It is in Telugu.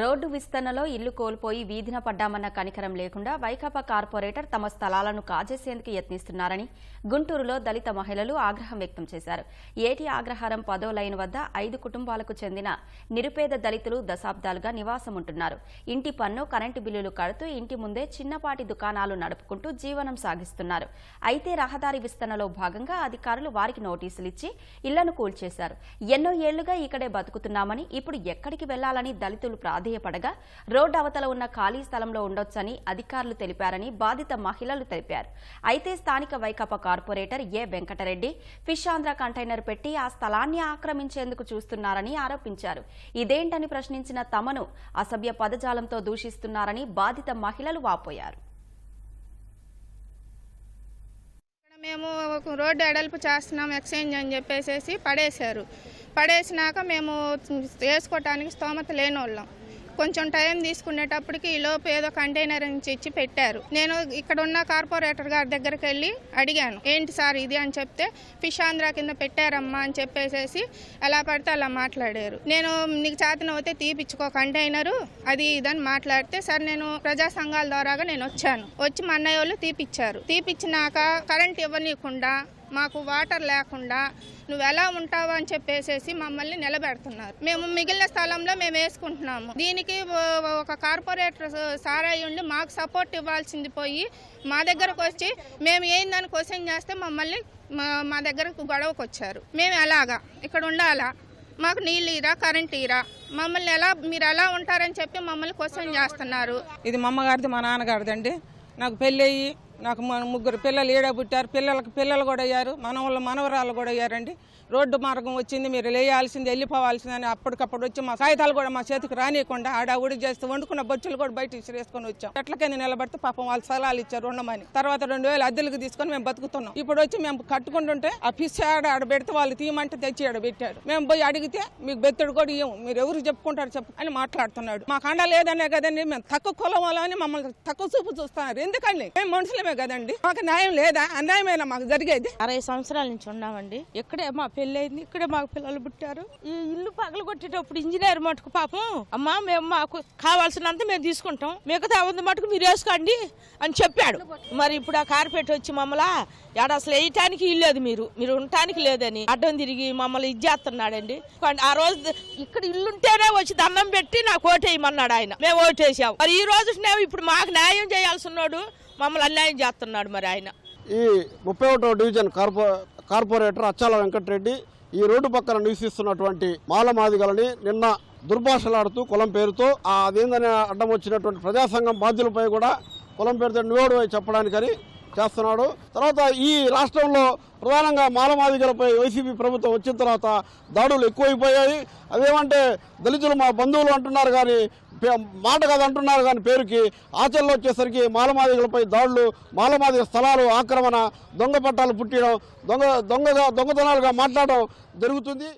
రోడ్డు విస్తరణలో ఇల్లు కోల్పోయి వీధిన పడ్డామన్న కనికరం లేకుండా వైకాపా కార్పొరేటర్ తమ స్థలాలను కాజేసేందుకు యత్నిస్తున్నారని గుంటూరులో దళిత మహిళలు ఆగ్రహం వ్యక్తం చేశారు. ఏటి ఆగ్రహారం పదో లైన్ వద్ద ఐదు కుటుంబాలకు చెందిన నిరుపేద దళితులు దశాబ్దాలుగా నివాసం ఉంటున్నారు ఇంటి పన్ను కరెంటు బిల్లులు కడుతూ ఇంటి ముందే చిన్నపాటి దుకాణాలు నడుపుకుంటూ జీవనం సాగిస్తున్నారు. అయితే రహదారి విస్తరణలో భాగంగా అధికారులు వారికి నోటీసులు ఇచ్చి ఇళ్ళను కూల్చేశారు. ఎన్నో ఏళ్ళుగా ఇక్కడే బతుకుతున్నామని ఇప్పుడు ఎక్కడికి వెళ్ళాలని దళితులు ప్రాధేయపడగా రోడ్డు అవతల ఉన్న ఖాళీ స్థలంలో ఉండొచ్చని అధికారులు తెలిపారని బాధిత మహిళలు తెలిపారు. అయితే స్థానిక Vaikapa corporator A Venkatareddy fish Andhra container పెట్టి ఆ స్థలాన్ని ఆక్రమించేందుకు చూస్తున్నారని ఆరోపించారు. ఇదేంటని ప్రశ్నించిన తమను అసభ్య పదజాలంతో దూషిస్తున్నారని బాధిత మహిళలు వాపోయారు. మేము రోడ్డు ఎడల్పు చేస్తున్నాం ఎక్స్చేంజ్ అని చెప్పేసి పడేశారు. పడేసినాక మేము వేసుకోవటానికి స్తోమత లేని వాళ్ళం కొంచెం టైం తీసుకునేటప్పటికి ఈ లోపు ఏదో కంటైనర్ నుంచి ఇచ్చి పెట్టారు. నేను ఇక్కడ ఉన్న కార్పొరేటర్ గారి దగ్గరికి వెళ్ళి అడిగాను ఏంటి సార్ ఇది? అని చెప్తే ఫిష్ ఆంధ్ర కింద పెట్టారమ్మా అని చెప్పేసేసి ఎలా పడితే అలా మాట్లాడారు. నేను నీకు చేతన అయితే తీపిచ్చుకో కంటైనరు అది ఇదని మాట్లాడితే సార్ నేను ప్రజా సంఘాల ద్వారాగా నేను వచ్చాను. వచ్చి మా అన్నయ్య వాళ్ళు తీపిచ్చారు. తీపిచ్చినాక కరెంట్ ఇవ్వనీయకుండా మాకు వాటర్ లేకుండా నువ్వు ఎలా ఉంటావా అని చెప్పేసేసి మమ్మల్ని నిలబెడుతున్నారు. మేము మిగిలిన స్థలంలో మేము వేసుకుంటున్నాము. దీనికి ఒక కార్పొరేటర్ సారాయి ఉండి మాకు సపోర్ట్ ఇవ్వాల్సింది పోయి మా దగ్గరకు వచ్చి మేము ఏందని క్వశ్చన్ చేస్తే మమ్మల్ని మా- మా దగ్గరకు గొడవకు వచ్చారు మేము ఎలాగా? ఇక్కడ ఉండాలా? మాకు నీళ్ళు ఇరా కరెంట్ ఇరా? మమ్మల్ని ఎలా మీరు ఎలా ఉంటారని చెప్పి మమ్మల్ని క్వశ్చన్ చేస్తున్నారు. ఇది మా అమ్మగారిది మా నాన్నగారిది అండి నాకు పెళ్ళి అయ్యి నాకు మన ముగ్గురు పిల్లలు ఏడా పుట్టారు. పిల్లలకు పిల్లలు కూడా అయ్యారు. మనవాళ్ళు మనవరాలు కూడా అయ్యారండి. రోడ్డు మార్గం వచ్చింది మీరు లేయాల్సింది వెళ్ళిపోవాల్సిందని అప్పటికప్పుడు వచ్చి మా కాగితాలు కూడా మా చేతికి రానియకుండా ఆడావుడి చేస్తే వండుకున్న బొచ్చులు కూడా బయట విసిరేసుకొని వచ్చాం. ఎట్ల కింద నిలబడితే పాపం వాళ్ళు సలహాలు ఇచ్చారు ఉండమని. తర్వాత రెండు వేలు అద్దెలకు తీసుకొని మేము బతుకుతున్నాం. ఇప్పుడు వచ్చి మేము కట్టుకుంటుంటే ఆ ఫిష్ ఆడ ఆడ పెడితే వాళ్ళు తీయమంటే తెచ్చి ఆడ పెట్టాడు. మేము పోయి అడిగితే మీకు బెత్తడు కూడా ఇవ్వము మీరు ఎవరు చెప్పుకుంటారు చెప్పు అని మాట్లాడుతున్నాడు. మాకు కండ లేదనే కదండి మేము తక్కువ కులం వాళ్ళని మమ్మల్ని తక్కువ చూపు చూస్తున్నారు. ఎందుకండి? మేము మనుషులమే కదండి? మాకు న్యాయం లేదా? అన్యాయమేనా మాకు జరిగేది? అరవై సంవత్సరాల నుంచి ఉన్నామండి. ఇక్కడే మా పెళ్ళి అయింది ఇక్కడే మాకు పిల్లలు పుట్టారు. ఈ ఇల్లు పగలు కొట్టేటప్పుడు ఇంజనీర్ మటుకు పాపం. అమ్మా మేము మాకు కావాల్సినంత మేము తీసుకుంటాం. మిగతా ఉంది మటుకు మీరు వేసుకోండి అని చెప్పాడు. మరి ఇప్పుడు ఆ కార్పెట్ వచ్చి మమ్మల్ని ఎడ అసలు వేయటానికి ఇల్లేదు మీరు. మీరు ఉండటానికి లేదని. అడ్డం తిరిగి మమ్మల్ని ఇది చేస్తున్నాడండి. ఆ రోజు ఇక్కడ ఇల్లుంటేనే వచ్చి దండం పెట్టి నాకు ఓటేయమన్నాడు ఆయన. మేము ఓటేసాం మరి ఈ రోజు ఇప్పుడు మాకు న్యాయం చేయాల్సి ఉన్నాడు. మమ్మల్ని అన్యాయం చేస్తున్నాడు మరి ఆయన. ఈ ముప్పై ఒకటో division corpo corporator Achala Venkatareddy ఈ రోడ్డు పక్కన నివసిస్తున్నటువంటి మాలమాదిగలని నిన్న దుర్భాషలాడుతూ కులం పేరుతో ఆ అదేందని అడ్డం వచ్చినటువంటి ప్రజాసంఘం బాధ్యులపై కూడా కులం పేరుతో నివేడు చెప్పడానికని చేస్తున్నాడు. తర్వాత ఈ రాష్ట్రంలో ప్రధానంగా మాలమాదిగలపై వైసీపీ ప్రభుత్వం వచ్చిన తర్వాత దాడులు ఎక్కువైపోయాయి. అదేమంటే దళితులు మా బంధువులు అంటున్నారు కానీ మాట కాదు అంటున్నారు కానీ పేరుకి ఆచరణలో వచ్చేసరికి మాలమాదిగలపై దాడులు మాలమాదిగ స్థలాలు ఆక్రమణ దొంగ పట్టాలు పుట్టడం దొంగ దొంగగా దొంగతనాలుగా మాట్లాడడం జరుగుతుంది.